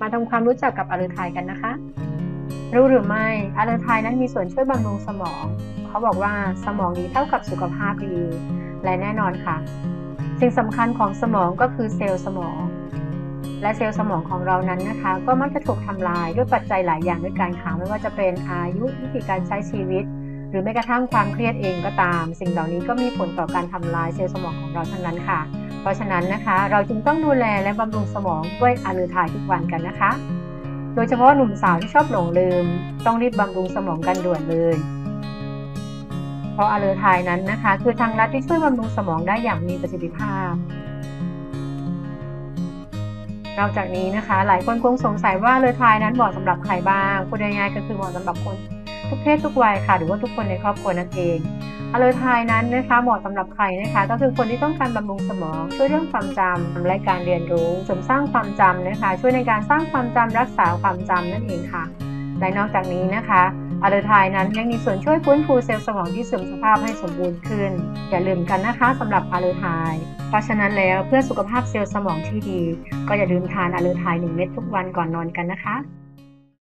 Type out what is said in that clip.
มาทำความรู้จักกับอะเลอไทยกันนะคะ รู้หรือไม่อะเลอไทยนั้นมีส่วนช่วยบำรุงสมอง เขาบอกว่าสมองดีเท่ากับสุขภาพดีและแน่นอนค่ะ สิ่งสำคัญของสมองก็คือเซลล์สมอง และเซลล์สมองของเรานั้นนะคะ ก็มักจะถูกทำลายด้วยปัจจัยหลายอย่างด้วยกันค่ะไม่ว่าจะเป็นอายุวิธีการใช้ชีวิต หรือแม้กระทั่งความเครียดเองก็ตาม สิ่งเหล่านี้ก็มีผลต่อการทำลายเซลล์สมองของเราทั้งนั้นค่ะ เพราะฉะนั้นนะคะ เราจึงต้องดูแลและบำรุงสมองด้วยอะลือทายทุกวันกันนะคะ โดยเฉพาะหนุ่มสาวที่ชอบหลงลืม ต้องรีบบำรุงสมองกันด่วนเลยเพราะอะลอไทยนั้นนะคะ คือทางลัดที่ช่วยบำรุงสมองได้อย่างมีประสิทธิภาพนอกจากนี้นะคะ หลายคนคงสงสัยว่าเลอไทยนั้นเหมาะสำหรับใครบ้างพูดง่ายๆก็คือเหมาะสำหรับคนทุกเพศทุกวัยค่ะ หรือว่าทุกคนในครอบครัวนั่นเอง อะเลอไทยนั้นนะคะเหมาะสำหรับใครนะคะ ก็คือคนที่ต้องการบำรุงสมอง ช่วยเรื่องความจำและการเรียนรู้เสริมสร้างความจำนะคะ ช่วยในการสร้างความจำรักษาความจำนั่นเองค่ะ และนอกจากนี้นะคะอะเลอไทยนั้นยังมีส่วนช่วยฟื้นฟูเซลล์สมองที่เสื่อมสภาพให้สมบูรณ์ขึ้น อย่าลืมกันนะคะสำหรับอะเลอไทยเพราะฉะนั้นแล้วเพื่อสุขภาพเซลล์สมองที่ดี ก็อย่าลืมทานอะเลอไทย1เม็ดทุกวันก่อนนอนกันนะคะ